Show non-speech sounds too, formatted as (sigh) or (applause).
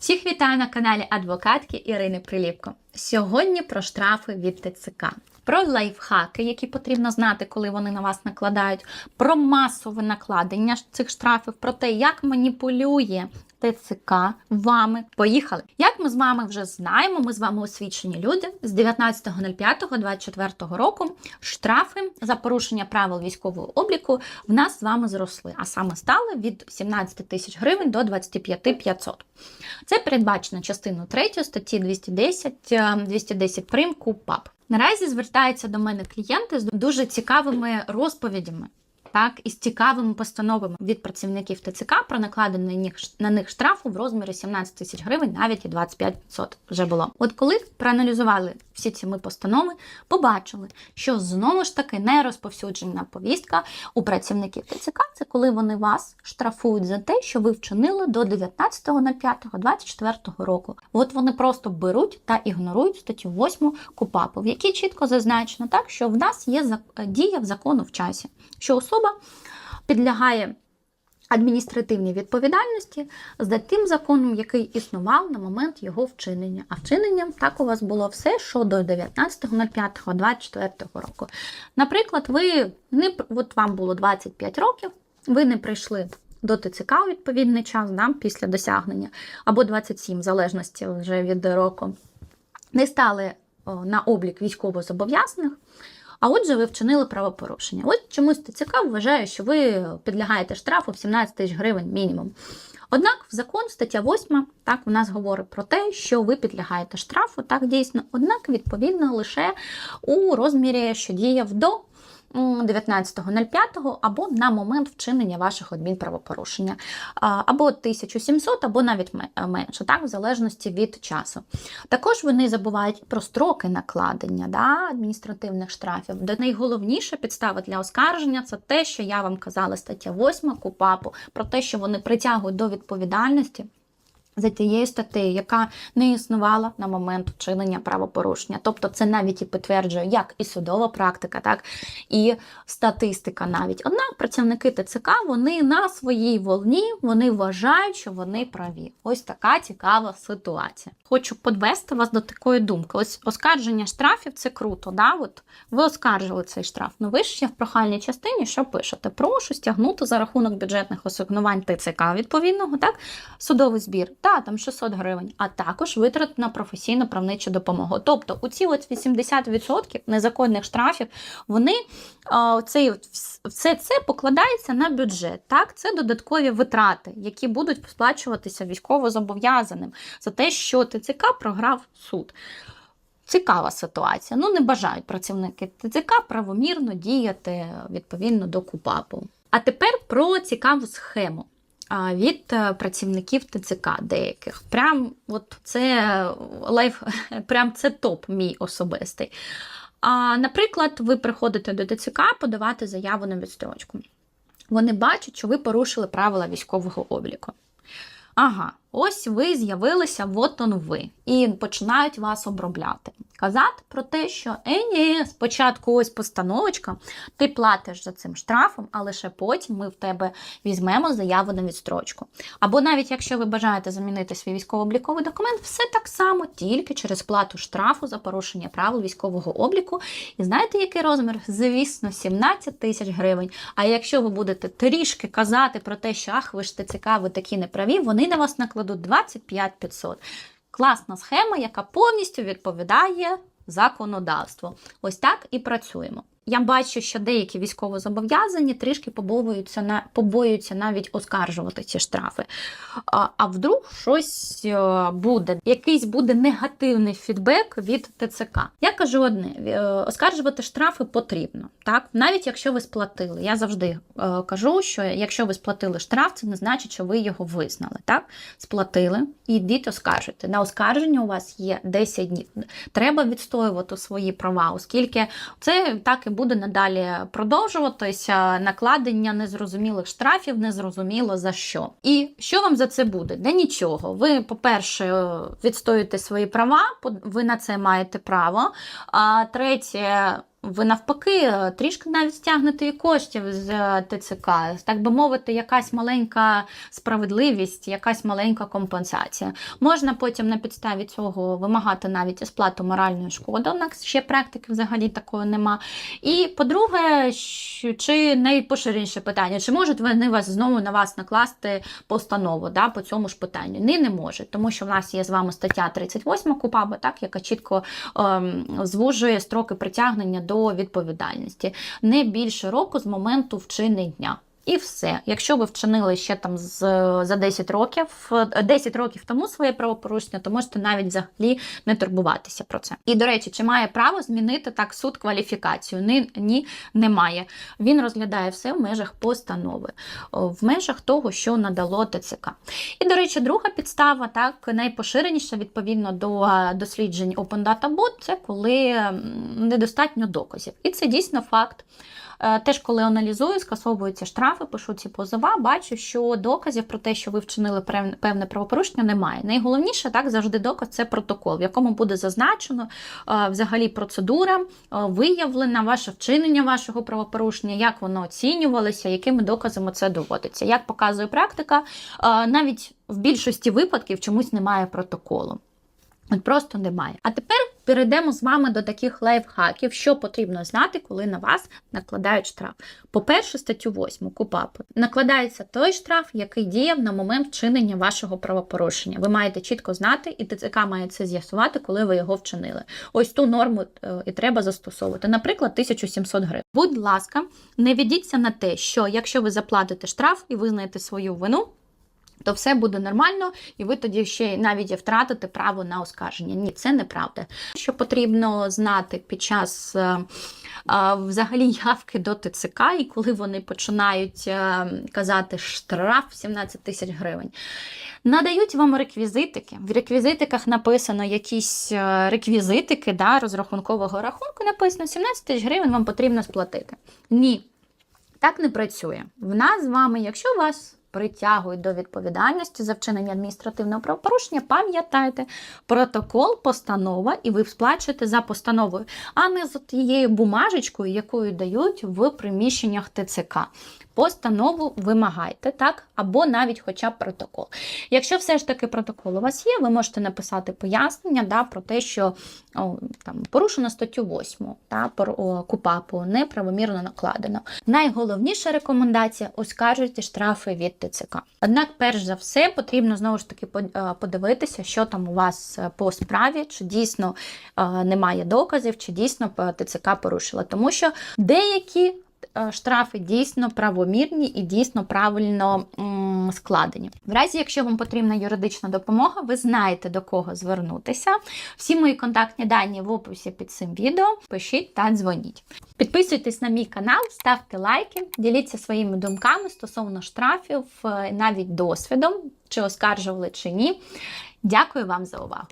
Всіх вітаю на каналі адвокатки Ірини Приліпко. Сьогодні про штрафи від ТЦК, про лайфхаки, які потрібно знати, коли вони на вас накладають, про масове накладення цих штрафів, про те, як маніпулює ТЦК вами. Поїхали! Як ми з вами вже знаємо, ми з вами освічені люди з 19.05.24 року штрафи за порушення правил військового обліку в нас з вами зросли, а саме стали від 17 тисяч гривень до 25 500. Це передбачено частиною 3 статті 210, е, 210 прим КУПАП. Наразі звертаються до мене клієнти з дуже цікавими розповідями. Так, із цікавими постановами від працівників ТЦК про накладений на них- штрафу в розмірі 17 тисяч гривень, навіть і 25% вже було. От коли проаналізували всі ці ми постанови, побачили, що знову ж таки не розповсюджена повістка у працівників ТЦК це коли вони вас штрафують за те, що ви вчинили до 19.05.24 року. От вони просто беруть та ігнорують статтю 8 КУПАПу, в якій чітко зазначено так, що в нас є дія в закону в часі, що особа підлягає адміністративній відповідальності за тим законом, який існував на момент його вчинення. А вчиненням так у вас було все, що до 19.05.24 року. Наприклад, ви не от вам було 25 років, ви не прийшли до ТЦК у відповідний час, да, після досягнення, або 27, в залежності вже від року, не стали на облік військовозобов'язаних. А отже, ви вчинили правопорушення. От чомусь ТЦК вважає, що ви підлягаєте штрафу в 17 тисяч гривень мінімум. Однак в закон, стаття 8, так у нас говорить про те, що ви підлягаєте штрафу, так дійсно, однак відповідно лише у розмірі, що діяв до 19.05 або на момент вчинення ваших адмінправопорушення, або 1700, або навіть менше, так, в залежності від часу. Також вони забувають про строки накладення да, адміністративних штрафів. Де найголовніша підстава для оскарження це те, що я вам казала, стаття 8 КУПАПу, про те, що вони притягують до відповідальності. За тією статтею, яка не існувала на момент вчинення правопорушення. Тобто це навіть і підтверджує як і судова практика, так і статистика навіть. Однак працівники ТЦК вони на своїй волні вони вважають, що вони праві. Ось така цікава ситуація. Хочу подвести вас до такої думки. Ось оскарження штрафів це круто. Да? От ви оскаржили цей штраф. Ну ви ж ще в прохальній частині, що пишете? Прошу стягнути за рахунок бюджетних асигнувань ТЦК відповідного, так судовий збір. Та там 600 гривень, а також витрат на професійну правничу допомогу. Тобто, у ці от 80% незаконних штрафів, вони цей все це покладається на бюджет. Так, це додаткові витрати, які будуть сплачуватися військовозобов'язаним за те, що ТЦК програв суд. Цікава ситуація. Ну, не бажають працівники ТЦК правомірно діяти відповідно до КУПАПу. А тепер про цікаву схему від е, працівників ТЦК деяких. Прям от це лайф, (laughs) прям це топ мій особистий. А, наприклад, ви приходите до ТЦК подавати заяву на відстрочку. Вони бачать, що ви порушили правила військового обліку. Ага, ось ви з'явилися, от он ви, і починають вас обробляти. Казати про те, що е, ні, спочатку ось постановочка, ти платиш за цим штрафом, а лише потім ми в тебе візьмемо заяву на відстрочку. Або навіть якщо ви бажаєте замінити свій військово-обліковий документ, все так само, тільки через плату штрафу за порушення правил військового обліку. І знаєте, який розмір? Звісно, 17 тисяч гривень. А якщо ви будете трішки казати про те, що ах, ви ж ТЦК, ви такі неправі, вони на вас накладуть 25 500. Класна схема, яка повністю відповідає законодавству. Ось так і працюємо. Я бачу, що деякі військовозобов'язані трішки побоюються на побоюються навіть оскаржувати ці штрафи. А, а вдруг щось е, буде, якийсь буде негативний фідбек від ТЦК. Я кажу одне: е, оскаржувати штрафи потрібно, так навіть якщо ви сплатили. Я завжди е, кажу, що якщо ви сплатили штраф, це не значить, що ви його визнали. Так, сплатили, ідіть оскаржуйте. На оскарження у вас є 10 днів. Треба відстоювати свої права, оскільки це так і буде надалі продовжуватися накладення незрозумілих штрафів, незрозуміло за що. І що вам за це буде? Да нічого. Ви, по-перше, відстоюєте свої права, ви на це маєте право. А третє, ви навпаки е, трішки навіть стягнете і коштів з е, ТЦК, так би мовити, якась маленька справедливість, якась маленька компенсація. Можна потім на підставі цього вимагати навіть сплату моральної шкоди. У нас ще практики взагалі такої нема. І по-друге, чи найпоширеніше питання, чи можуть вони вас знову на вас накласти постанову да, по цьому ж питанню? Ні, не можуть, тому що в нас є з вами стаття 38 КУПАБа, так, яка чітко ем, звужує строки притягнення до відповідальності. Не більше року з моменту вчинення. І все. Якщо ви вчинили ще там з, за 10 років, е, 10 років тому своє правопорушення, то можете навіть взагалі не турбуватися про це. І до речі, чи має право змінити так суд кваліфікацію? Ні, ні, немає. Він розглядає все в межах постанови, в межах того, що надало ТЦК. І, до речі, друга підстава, так, найпоширеніша відповідно до е, досліджень Open Data Bot, це коли недостатньо доказів. І це дійсно факт. Е, Теж, коли аналізую, скасовуються штрафи, пишу ці позова, бачу, що доказів про те, що ви вчинили певне правопорушення, немає. Найголовніше так завжди доказ це протокол, в якому буде зазначено е, взагалі процедура, е, виявлена ваше вчинення вашого правопорушення, як воно оцінювалося, якими доказами це доводиться. Як показує практика, навіть в більшості випадків чомусь немає протоколу. От просто немає. А тепер перейдемо з вами до таких лайфхаків, що потрібно знати, коли на вас накладають штраф. По-перше, статтю 8 КУПАП накладається той штраф, який діяв на момент вчинення вашого правопорушення. Ви маєте чітко знати, і ТЦК має це з'ясувати, коли ви його вчинили. Ось ту норму е, і треба застосовувати. Наприклад, 1700 гривень. Будь ласка, не ведіться на те, що якщо ви заплатите штраф і визнаєте свою вину то все буде нормально, і ви тоді ще навіть втратите право на оскарження. Ні, це неправда. Що потрібно знати під час е, е, взагалі явки до ТЦК, і коли вони починають е, казати штраф 17 тисяч гривень. Надають вам реквізитики. В реквізитиках написано якісь реквізитики да, розрахункового рахунку, написано 17 тисяч гривень вам потрібно сплатити. Ні, так не працює. В нас з вами, якщо вас притягують до відповідальності за вчинення адміністративного правопорушення, пам'ятайте, протокол, постанова, і ви сплачуєте за постановою, а не за тією бумажечкою, якою дають в приміщеннях ТЦК. Постанову вимагайте, так, або навіть хоча б протокол. Якщо все ж таки протокол у вас є, ви можете написати пояснення да, про те, що о, там, порушено статтю 8 та, пор- о, КУПАПу, неправомірно накладено. Найголовніша рекомендація оскаржуйте штрафи від ТЦК. Однак, перш за все, потрібно знову ж таки е, подивитися, що там у вас е, по справі, чи дійсно е, немає доказів, чи дійсно ТЦК порушила. Тому що деякі штрафи дійсно правомірні і дійсно правильно складені. В разі, якщо вам потрібна юридична допомога, ви знаєте до кого звернутися. Всі мої контактні дані в описі під цим відео. Пишіть та дзвоніть. Підписуйтесь на мій канал, ставте лайки, діліться своїми думками стосовно штрафів, е, навіть досвідом, чи оскаржували чи ні. Дякую вам за увагу!